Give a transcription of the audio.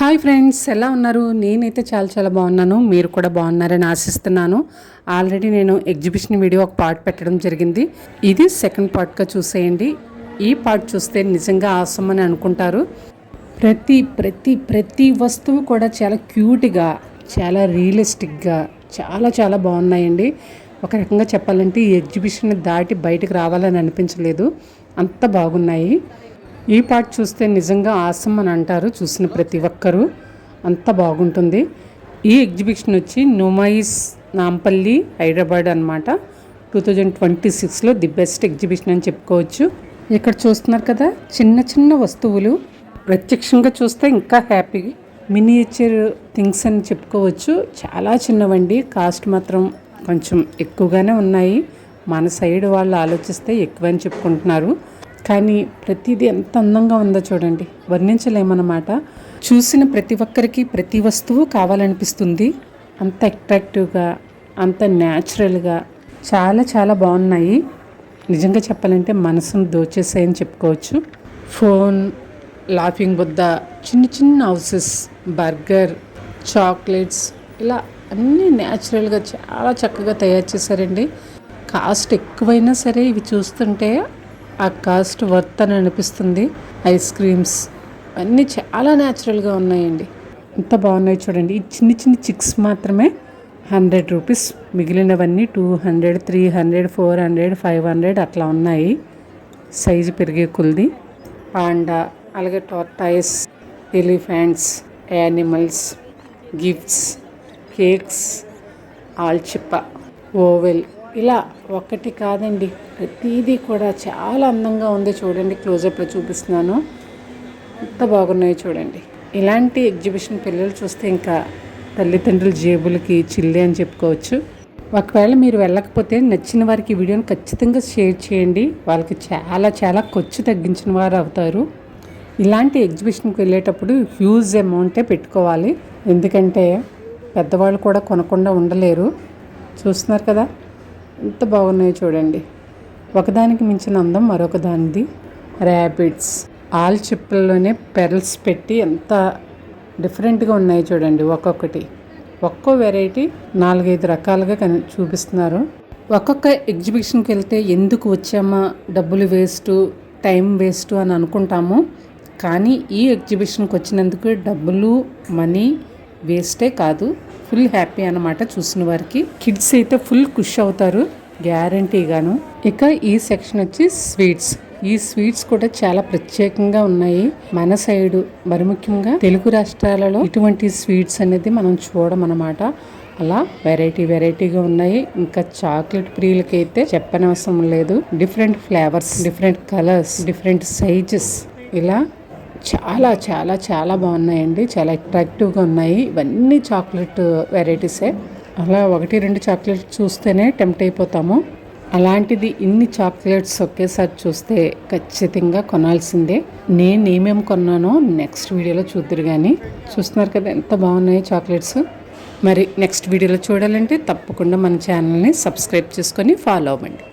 Hi friends ఎలా ఉన్నారు? నేనైతే చాలా చాలా బాగున్నాను. మీరు కూడా బాగున్నారని ఆశిస్తున్నాను. ఆల్రెడీ నేను ఎగ్జిబిషన్ వీడియో ఒక పార్ట్ పెట్టడం జరిగింది. ఇది సెకండ్ పార్ట్గా చూసేయండి. ఈ పార్ట్ చూస్తే నిజంగా ఆసం అని అనుకుంటారు. ప్రతి ప్రతి ప్రతి వస్తువు కూడా చాలా క్యూట్గా చాలా రియలిస్టిక్గా చాలా చాలా బాగున్నాయండి. ఒక రకంగా చెప్పాలంటే ఈ ఎగ్జిబిషన్ దాటి బయటకు రావాలని అనిపించలేదు. అంత బాగున్నాయి. ఈ పాట చూస్తే నిజంగా ఆసం అని అంటారు చూసిన ప్రతి ఒక్కరూ. అంత బాగుంటుంది. ఈ ఎగ్జిబిషన్ వచ్చి నోమాయిస్ నాంపల్లి హైదరాబాద్ అనమాట టూ థౌజండ్ ట్వంటీ సిక్స్లో ది బెస్ట్ ఎగ్జిబిషన్ అని చెప్పుకోవచ్చు. ఇక్కడ చూస్తున్నారు కదా చిన్న చిన్న వస్తువులు. ప్రత్యక్షంగా చూస్తే ఇంకా హ్యాపీ. మినియేచర్ థింగ్స్ అని చెప్పుకోవచ్చు. చాలా చిన్నవండి. కాస్ట్ మాత్రం కొంచెం ఎక్కువగానే ఉన్నాయి. మన సైడ్ వాళ్ళు ఆలోచిస్తే ఎక్కువ అని చెప్పుకుంటున్నారు. కానీ ప్రతిదీ ఎంత అందంగా ఉందో చూడండి. వర్ణించలేమన్నమాట. చూసిన ప్రతి ఒక్కరికి ప్రతి వస్తువు కావాలనిపిస్తుంది. అంత అట్రాక్టివ్గా అంత న్యాచురల్గా చాలా చాలా బాగున్నాయి. నిజంగా చెప్పాలంటే మనసును దోచేసాయని చెప్పుకోవచ్చు. ఫోన్ లాఫింగ్ బుద్ధ చిన్న చిన్న హౌసెస్ బర్గర్ చాక్లెట్స్ ఇలా అన్నీ న్యాచురల్గా చాలా చక్కగా తయారు చేశారండి. కాస్ట్ ఎక్కువైనా సరే ఇవి చూస్తుంటే ఆ కాస్ట్ వర్త్ అని అనిపిస్తుంది. ఐస్ క్రీమ్స్ అన్నీ చాలా న్యాచురల్గా ఉన్నాయండి. ఎంత బాగున్నాయి చూడండి. ఈ చిన్ని చిన్ని చిక్స్ మాత్రమే హండ్రెడ్ రూపీస్. మిగిలినవన్నీ two hundred three hundred four hundred five hundred అట్లా ఉన్నాయి. సైజు పెరిగే కొలిది. పాండా అలాగే tortoise elephants animals gifts cakes ఆల్చిప్ప oval ఇలా ఒక్కటి కాదండి ప్రతిదీ కూడా చాలా అందంగా ఉంది చూడండి క్లోజప్లో చూపిస్తున్నాను. ఎంత బాగున్నాయి చూడండి. ఇలాంటి ఎగ్జిబిషన్ పిల్లలు చూస్తే ఇంకా తల్లిదండ్రుల జేబులకి చిల్లి అని చెప్పుకోవచ్చు. ఒకవేళ మీరు వెళ్ళకపోతే నచ్చిన వారికి వీడియోని ఖచ్చితంగా షేర్ చేయండి. వాళ్ళకి చాలా చాలా ఖర్చు తగ్గించిన వారు అవుతారు. ఇలాంటి ఎగ్జిబిషన్కి వెళ్ళేటప్పుడు హ్యూజ్ అమౌంటే పెట్టుకోవాలి. ఎందుకంటే పెద్దవాళ్ళు కూడా కొనకుండా ఉండలేరు. చూస్తున్నారు కదా? ఎంత బాగున్నాయో చూడండి. ఒకదానికి మించిన అందం మరొక దానిది ర్యాబిట్స్ ఆల్ చిప్పల్లోనే పెరల్స్ పెట్టి ఎంత డిఫరెంట్గా ఉన్నాయి చూడండి ఒక్కొక్కటి. ఒక్కో వెరైటీ నాలుగైదు రకాలుగా కని చూపిస్తున్నారు. ఒక్కొక్క ఎగ్జిబిషన్కి వెళ్తే ఎందుకు వచ్చామా డబ్బులు వేస్ట్ టైం వేస్ట్ అని అనుకుంటాము. కానీ ఈ ఎగ్జిబిషన్కి వచ్చినందుకు డబ్బులు మనీ వేస్టే కాదు ఫుల్ హ్యాపీ అనమాట చూసిన వారికి. కిడ్స్ అయితే ఫుల్ ఖుష్ అవుతారు గ్యారంటీగాను ఇక ఈ సెక్షన్ వచ్చి స్వీట్స్ ఈ స్వీట్స్ కూడా చాలా ప్రత్యేకంగా ఉన్నాయి. మన సైడు మరి ముఖ్యంగా తెలుగు రాష్ట్రాలలో ఇటువంటి స్వీట్స్ అనేది మనం చూడమన్నమాట అలా వెరైటీ వెరైటీగా ఉన్నాయి. ఇంకా చాక్లెట్ ప్రియులకి అయితే చెప్పనవసరం లేదు. Different flavours different colours different sizes ఇలా చాలా చాలా చాలా బాగున్నాయండి. చాలా అట్రాక్టివ్గా ఉన్నాయి. ఇవన్నీ చాక్లెట్ వెరైటీసే అలా ఒకటి రెండు చాక్లెట్ చూస్తేనే టెంప్ట్ అయిపోతాము. అలాంటిది ఇన్ని చాక్లెట్స్ ఒకేసారి చూస్తే ఖచ్చితంగా కొనాల్సిందే. నేను ఏమేమి కొన్నానో నెక్స్ట్ వీడియోలో చూద్దరు కానీ చూస్తున్నారు కదా ఎంత బాగున్నాయి చాక్లెట్స్ మరి నెక్స్ట్ వీడియోలో చూడాలంటే తప్పకుండా మన ఛానల్ని సబ్స్క్రైబ్ చేసుకొని ఫాలో అవ్వండి.